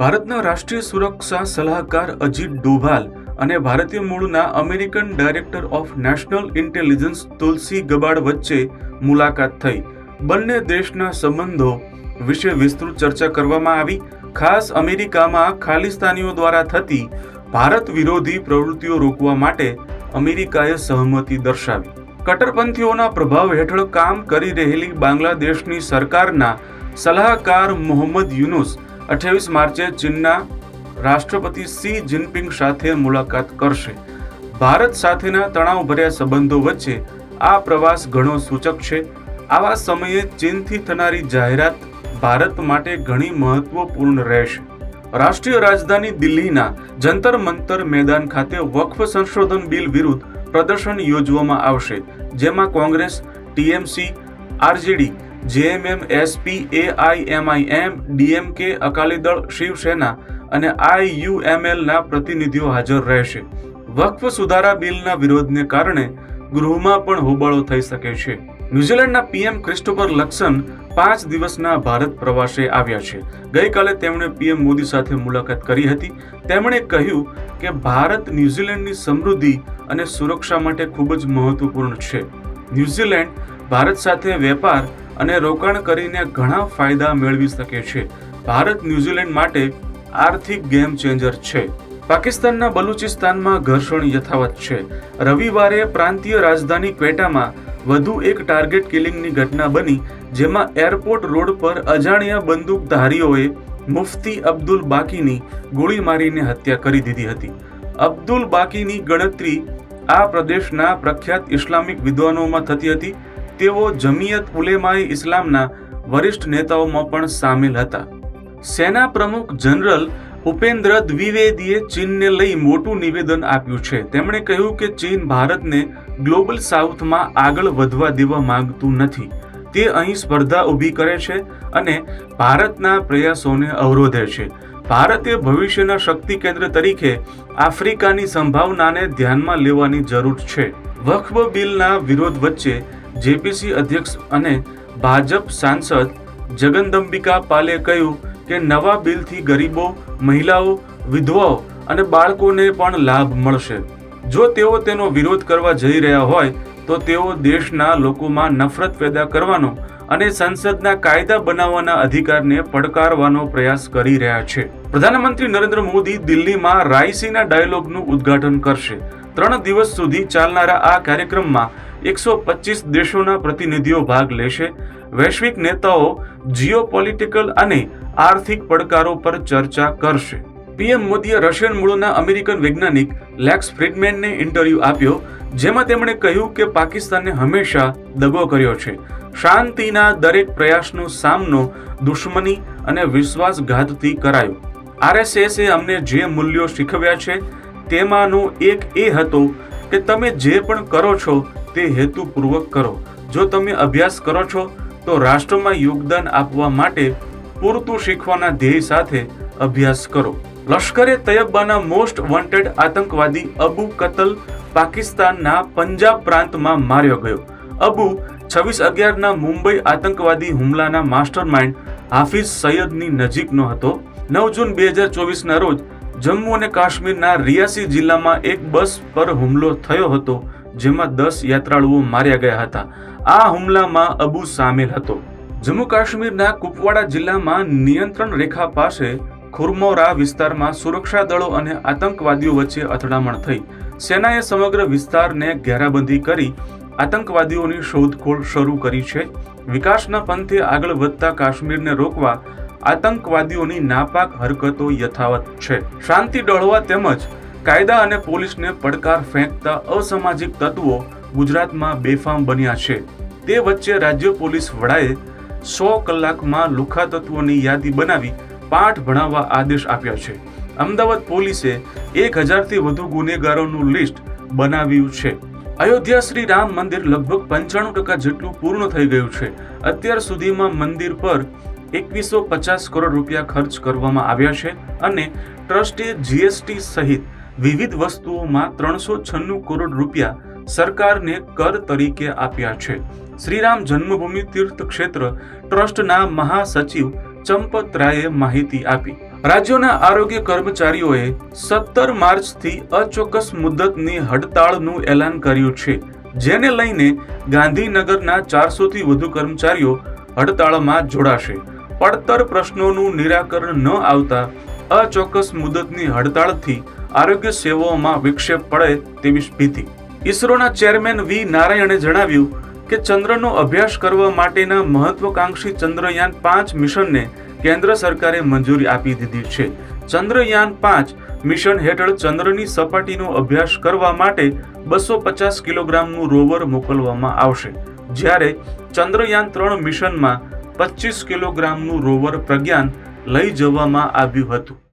ભારતના રાષ્ટ્રીય સુરક્ષા સલાહકાર અજીત ડોભાલ અને ભારતીય મૂળના American director of national intelligence Tulsi Gabbard વચ્ચે મુલાકાત થઈ. બંને દેશના સંબંધો વિશે વિસ્તૃત ચર્ચા કરવામાં આવી. ખાસ અમેરિકામાં ખાલિસ્તાનીઓ દ્વારા થતી ભારત વિરોધી પ્રવૃત્તિઓ રોકવા માટે અમેરિકાએ સહમતિ દર્શાવી. કટ્ટરપંથીઓના પ્રભાવ હેઠળ કામ કરી રહેલી બાંગ્લાદેશની સરકારના સલાહકાર મોહમ્મદ યુનુસ અઠ્યાવીસ માર્ચે ચીનના રાષ્ટ્રપતિ સી જિનપિંગ સાથે મુલાકાત કરશે. ભારત સાથેના તણાવભર્યા સંબંધો વચ્ચે આ પ્રવાસ ઘણો સૂચક છે. આવા સમયે ચીનથી થનારી જાહેરાત ભારત માટે ઘણી મહત્વપૂર્ણ રહેશે. રાષ્ટ્રીય રાજધાની દિલ્હીના જંતર મંતર મેદાન ખાતે વક્ફ સંશોધન બિલ વિરુદ્ધ પ્રદર્શન યોજવામાં આવશે, જેમાં Congress, T M C, R J D J M M S P A I M I M D M K Akali Dal Shivsena અને આઈયુએમએલના પ્રતિનિધિઓ હાજર રહેશે. વક્ફ સુધારા બિલના વિરોધને કારણે ગૃહમાં પણ હોબાળો થઈ શકે છે. ન્યુઝીલેન્ડના પીએમ ક્રિસ્ટોફર લક્સન પાંચ દિવસના ભારત પ્રવાસે આવ્યા છે. ગઈકાલે તેમણે પીએમ મોદી સાથે મુલાકાત કરી હતી. તેમણે કહ્યું કે ભારત ન્યુઝીલેન્ડની સમૃદ્ધિ અને સુરક્ષા માટે ખૂબ જ મહત્વપૂર્ણ છે. ન્યુઝીલેન્ડ ભારત સાથે વેપાર અને રોકાણ કરીને ઘણા ફાયદા મેળવી શકે છે. ભારત ન્યૂઝીલેન્ડ માટે આર્થિક ગેમ ચેન્જર છે. પાકિસ્તાનના બલુચિસ્તાનમાં ઘર્ષણ યથાવત છે. રવિવારે પ્રાંતીય રાજધાની ક્વેટામાં વધુ એક ટાર્ગેટ કિલિંગની ઘટના બની, જેમાં એરપોર્ટ રોડ પર અજાણ્યા બંદૂકધારીઓએ મુફતી અબ્દુલ બાકીની ગોળી મારીને હત્યા કરી દીધી હતી. અબ્દુલ બાકીની ગણતરી આ પ્રદેશના પ્રખ્યાત ઇસ્લામિક વિદ્વાનોમાં થતી હતી. તેઓ જમિયત ઉલેમાએ ઇસ્લામના વરિષ્ઠ નેતાઓમાં પણ સામેલ હતા. સેના પ્રમુખ જનરલ ઉપેન્દ્ર દ્વિવેદીએ ચીનને લઈ મોટું નિવેદન આપ્યું છે. તેમણે કહ્યું કે ચીન ભારતને ગ્લોબલ સાઉથમાં આગળ વધવા દેવા માંગતું નથી. તે અહીં સ્પર્ધા ઊભી કરે છે અને ભારતના પ્રયાસોને અવરોધે છે. ભારતે ભવિષ્યના શક્તિ કેન્દ્ર તરીકે આફ્રિકાની સંભાવનાને ધ્યાનમાં લેવાની જરૂર છે. વક્ફ બિલના વિરોધ વચ્ચે જેપીસી અધ્યક્ષ અને ભાજપ સાંસદ જગનદંબિકા પાલે કહ્યું કે નવા બિલથી ગરીબો, મહિલાઓ, વિધવાઓ અને બાળકોને પણ લાભ મળશે. જો તેઓ તેનો વિરોધ કરવા જઈ રહ્યા હોય, તો તેઓ દેશના લોકોમાં નફરત પેદા કરવાનો અને સંસદના કાયદા બનાવવાના અધિકારને પડકારવાનો પ્રયાસ કરી રહ્યા છે. પ્રધાનમંત્રી નરેન્દ્ર મોદી દિલ્હીમાં રાયસીના ડાયલોગનું ઉદ્ઘાટન કરશે. ત્રણ દિવસ સુધી ચાલનારા આ કાર્યક્રમમાં એકસો પચીસ દેશોના પ્રતિનિધિઓ ભાગ લેશે. વૈશ્વિક નેતાઓ જીઓપોલિટિકલ અને આર્થિક પડકારો પર ચર્ચા કરશે. પીએમ મોદીએ રશિયન મૂળના અમેરિકન વૈજ્ઞાનિક લેક્સ ફ્રિડમેનને ઇન્ટરવ્યૂ આપ્યો, જેમાં તેમણે કહ્યું કે પાકિસ્તાને હંમેશા દગો કર્યો છે. શાંતિના દરેક પ્રયાસનો સામનો દુશ્મની અને વિશ્વાસઘાતથી કરાયો. આરએસએસે અમને જે મૂલ્યો શીખવ્યા છે, તેમાંનો એક એ હતો કે તમે જે પણ કરો છો તે હેતુપૂર્વક કરો. જો તમે અભ્યાસ કરો છો, તો રાષ્ટ્રમાં યોગદાન આપવા માટે પૂરતું શીખવાના ધ્યેય સાથે અભ્યાસ કરો. લશ્કરે તૈયબાના મોસ્ટ વોન્ટેડ આતંકવાદી અબુ કતલ પાકિસ્તાનના પંજાબ પ્રાંતમાં માર્યો ગયો. અબુ છવ્વીસ અગિયારના મુંબઈ આતંકવાદી હુમલાના માસ્ટર માઇન્ડ હાફિઝ સૈયદની નજીકનો હતો. નવ જૂન બે હજાર ચોવીસના રોજ જમ્મુ અને કાશ્મીરના રિયાસી જિલ્લામાં એક બસ પર હુમલો થયો હતો. જેમાં દસ યાત્રાળુઓ માર્યા ગયા હતા. આ હુમલામાં અબુ સામેલ હતો. જમ્મુ કાશ્મીરના કુપવાડા જિલ્લામાં નિયંત્રણ રેખા પાસે ખુરમોરા વિસ્તારમાં સુરક્ષા દળો અને આતંકવાદીઓ વચ્ચે અથડામણ થઈ. સેનાએ સમગ્ર વિસ્તારને ઘેરાબંધી કરી આતંકવાદીઓની શોધખોળ શરૂ કરી છે. વિકાસના પંથે આગળ વધતા કાશ્મીરને રોકવા આતંકવાદીઓની નાપાક હરકતો યથાવત છે. શાંતિ ડળવા તેમજ કાયદા અને પોલીસને પડકાર ફેંકતા અસામાજિક તત્વો ગુજરાતમાં બેફામ બન્યા છે. તે વચ્ચે રાજ્ય પોલીસ વડાએ સો કલાકમાં લુખા તત્વોની યાદી બનાવી પાઠ ભણાવવા આદેશ આપ્યા છે. અમદાવાદ પોલીસે એક હજારથી વધુ ગુનેગારોનું લિસ્ટ બનાવ્યું છે. અયોધ્યા શ્રી રામ મંદિર લગભગ પંચાણું ટકા જેટલું પૂર્ણ થઈ ગયું છે. અત્યાર સુધીમાં મંદિર પર એકવીસો પચાસ કરોડ રૂપિયા ખર્ચ કરવામાં આવ્યા છે અને ટ્રસ્ટે જીએસટી સહિત વિવિધ વસ્તુઓમાં ત્રણસો છન્નું કરોડ રૂપિયા સરકારને કર તરીકે આપ્યા છે. શ્રીરામ જન્મભૂમિ તીર્થ ક્ષેત્ર ટ્રસ્ટના મહાસચિવ ચંપત રાયે માહિતી આપી. રાજ્યોના આરોગ્ય કર્મચારીઓએ સત્તર માર્ચથી અચોક્કસ મુદ્દતની હડતાળનું એલાન કર્યું છે, જેને લઈને ગાંધીનગરના ચારસોથી વધુ કર્મચારીઓ હડતાળમાં જોડાશે. પડતર પ્રશ્નોનું નિરાકરણ ન આવતા અચોક્કસ મુદતની હડતાળથી આરોગ્ય સેવાઓમાં વિક્ષેપ પડે તેવી ભીતિ. ઇસરોના ચેરમેન વી. નારાયણે જણાવ્યું કે ચંદ્રનો અભ્યાસ કરવા માટેના મહત્વકાંક્ષી ચંદ્રયાન પાંચ મિશનને કેન્દ્ર સરકારે મંજૂરી આપી દીધી છે. ચંદ્રયાન પાંચ મિશન હેઠળ ચંદ્રની સપાટીનો અભ્યાસ કરવા માટે બસો પચાસ કિલોગ્રામનું રોવર મોકલવામાં આવશે. જ્યારે ચંદ્રયાન ત્રણ મિશનમાં પચીસ કિલોગ્રામનું રોવર પ્રજ્ઞાન લઈ જવામાં આવ્યું હતું.